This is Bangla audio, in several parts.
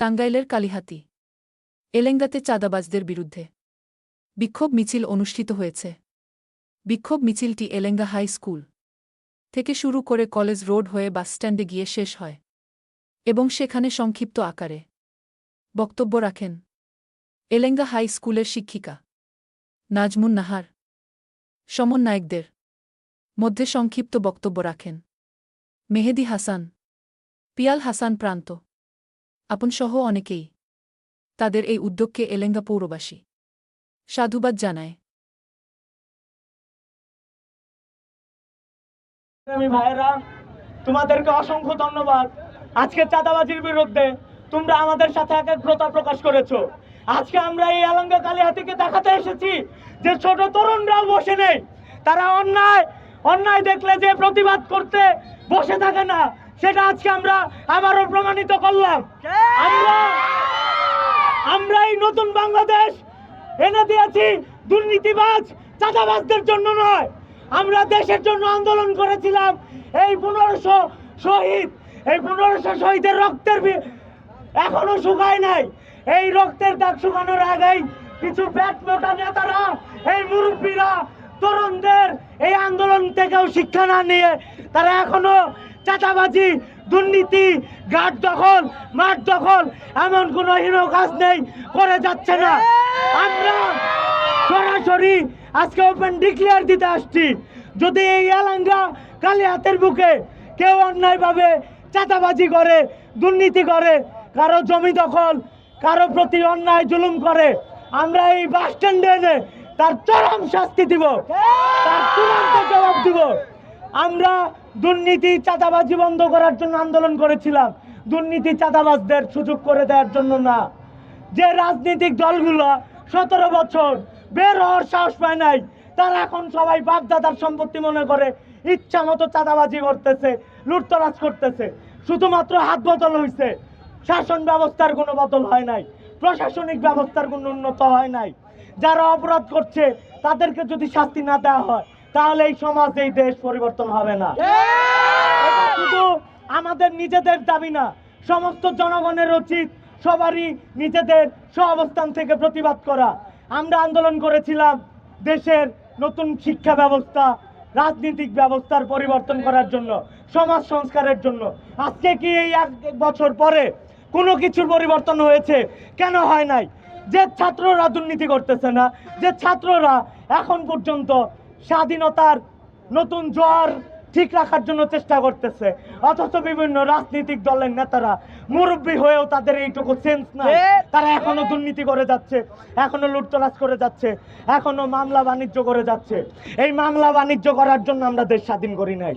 টাঙ্গাইলের কালিহাতি। এলেঙ্গাতে চাঁদাবাজদের বিরুদ্ধে। বিক্ষোভ মিছিল অনুষ্ঠিত হয়েছে। বিক্ষোভ মিছিলটি এলেঙ্গা হাই স্কুল থেকে শুরু করে কলেজ রোড হয়ে বাসস্ট্যান্ডে গিয়ে শেষ হয় এবং সেখানে সংক্ষিপ্ত আকারে। বক্তব্য রাখেন, এলেঙ্গা হাই স্কুলের শিক্ষিকা নাজমুন নাহার। সমন্বয়কদের মধ্যে সংক্ষিপ্ত বক্তব্য রাখেন, মেহেদি হাসান, পিয়াল হাসান প্রান্ত। আপনসহ অনেকেই তাদের এই উদ্যোগকে এলেঙ্গা পৌরবাসী সাধুবাদ জানায়। আমি ভাইয়েরা, তোমাদেরকে অসংখ্য ধন্যবাদ। আজকে চাঁদাবাজির বিরুদ্ধে তোমরা আমাদের সাথে একাগ্রতা প্রকাশ করেছ। আজকে আমরা এই আলঙ্গা কালিহাতিকে দেখাতে এসেছি যে ছোট তরুণরাও বসে নেই। তারা অন্যায় অন্যায় দেখলে যে প্রতিবাদ করতে বসে থাকে না সেটা আজকে আমরা আবারও প্রমাণিত করলাম। আমরা আমরা এই নতুন বাংলাদেশ এনে দিয়েছি দুর্নীতিবাজ চাঁদাবাজদের জন্য নয়। আমরা দেশের জন্য আন্দোলন করেছিলাম এই পনেরোশো শহীদ। এই পনেরোশো শহীদের রক্তের এখনও শুকায় নাই। এই রক্তের দাগ শুকানোর আগেই কিছু ব্যাট মোটা নেতারা এই মুরব্বীরা তরুণদের এই আন্দোলন থেকেও শিক্ষা না নিয়ে তারা এখনও চাঁদাবাজি, দুর্নীতি ঘাট দখল, মাঠ দখল, এমন কোনো হীন কাজ নেই, করে যাচ্ছে না। আমরা সরাসরি আজকে ওপেন ডিক্লেয়ার দিতে আসছি। যদি এই এলাঙ্গা কালী হাতের বুকে কেউ অন্যায়ভাবে চাঁদাবাজি করে, দুর্নীতি করে, কারও জমি দখল, কারও প্রতি অন্যায় জুলুম করে, আমরা এই বাস স্ট্যান্ডে এনে তার চরম শাস্তি দিব, তার চূড়ান্ত জবাব দিব। আমরা দুর্নীতি, চাঁদাবাজি বন্ধ করার জন্য আন্দোলন করেছিলাম। দুর্নীতি, চাঁদাবাজদের সুযোগ করে দেওয়ার জন্য না। যে রাজনৈতিক দলগুলো সতেরো বছর বের হওয়ার সাহস পায় নাই, তারা এখন সবাই বাপদাদার সম্পত্তি মনে করে ইচ্ছা মতো চাঁদাবাজি করতেছে, লুটতরাজ করতেছে। শুধুমাত্র হাত বদল হয়েছে শাসন ব্যবস্থার কোনো বদল হয় নাই। প্রশাসনিক ব্যবস্থার কোনো উন্নত হয় নাই। যারা অপরাধ করছে, তাদেরকে যদি শাস্তি না দেওয়া হয় তাহলে এই সমাজ এই দেশ পরিবর্তন হবে না। শুধু আমাদের নিজেদের দাবি না সমস্ত জনগণের উচিত সবারই নিজেদের সহাবস্থান থেকে প্রতিবাদ করা। আমরা আন্দোলন করেছিলাম দেশের নতুন শিক্ষা ব্যবস্থা রাজনৈতিক ব্যবস্থার পরিবর্তন করার জন্য সমাজ সংস্কারের জন্য। আজকে কি এই এক এক বছর পরে কোনো কিছুর পরিবর্তন হয়েছে? কেন হয় নাই? যে ছাত্ররা দুর্নীতি করতেছে না যে ছাত্ররা এখন পর্যন্ত স্বাধীনতার নতুন জোয়ার ঠিক রাখার জন্য চেষ্টা করতেছে। অথচ বিভিন্ন রাজনৈতিক দলের নেতারা মুরব্বী হয়েও তাদের এইটুকু সেন্স নাই। তারা এখনও দুর্নীতি করে যাচ্ছে এখনও লুটতরাজ করে যাচ্ছে এখনও মামলা বাণিজ্য করে যাচ্ছে। এই মামলা বাণিজ্য করার জন্য আমরা দেশ স্বাধীন করি নাই।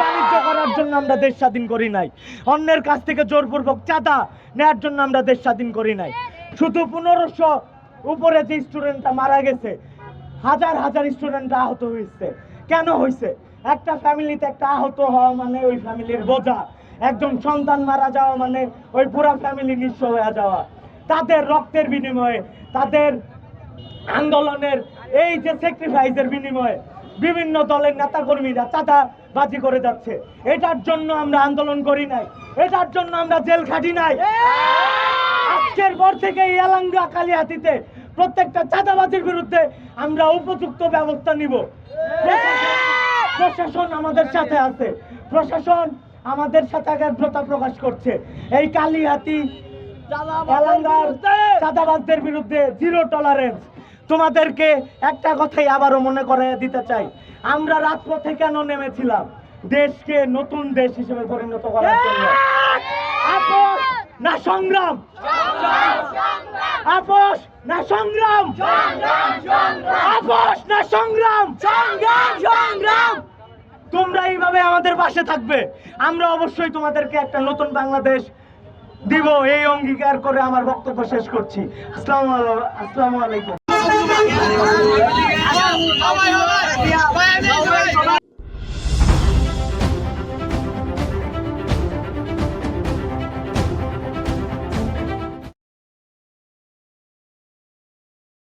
বাণিজ্য করার জন্য আমরা দেশ স্বাধীন করি নাই। অন্যের কাছ থেকে জোরপূর্বক চাঁদা নেওয়ার জন্য আমরা দেশ স্বাধীন করি নাই। শুধু পনেরোশো উপরে যে স্টুডেন্টটা মারা গেছে হাজার হাজার স্টুডেন্ট আহত হয়েছে। কেন হয়েছে? একটা ফ্যামিলিতে একটা আহত হওয়া মানে ওই ফ্যামিলির বোঝা। একজন সন্তান মারা যাওয়া মানে ওই পুরো ফ্যামিলি নিঃস্ব হয়ে যাওয়া। তাদের রক্তের বিনিময়ে তাদের আন্দোলনের এই যে স্যাক্রিফাইসের বিনিময়ে বিভিন্ন দলের নেতাকর্মীরা চাঁদাবাজি করে যাচ্ছে। এটার জন্য আমরা আন্দোলন করি নাই। এটার জন্য আমরা জেল খাটি নাই। আজকের পর থেকে এই এলাঙ্গা কালিহাতিতে প্রত্যেকটা চাঁদাবাজির বিরুদ্ধে আমরা উপযুক্ত ব্যবস্থা নিব। প্রশাসন আমাদের সাথে আছে। প্রশাসন আমাদের সাথে একাগ্রতা প্রকাশ করছে। এই কালিহাতি চাঁদাবাজদের বিরুদ্ধে জিরো টলারেন্স তোমাদেরকে একটা কথাই আবারও মনে করে দিতে চাই। আমরা রাজপথে কেন নেমেছিলাম? দেশকে নতুন দেশ হিসেবে পরিণত করার জন্য। না সংগ্রাম! আপোষ না সংগ্রাম আপোষ না সংগ্রাম সংগ্রাম সংগ্রাম তোমরা এইভাবে আমাদের পাশে থাকবে আমরা অবশ্যই তোমাদেরকে একটা নতুন বাংলাদেশ দিব এই অঙ্গীকার করে আমার বক্তব্য শেষ করছি আসসালামু আসসালামু আলাইকুম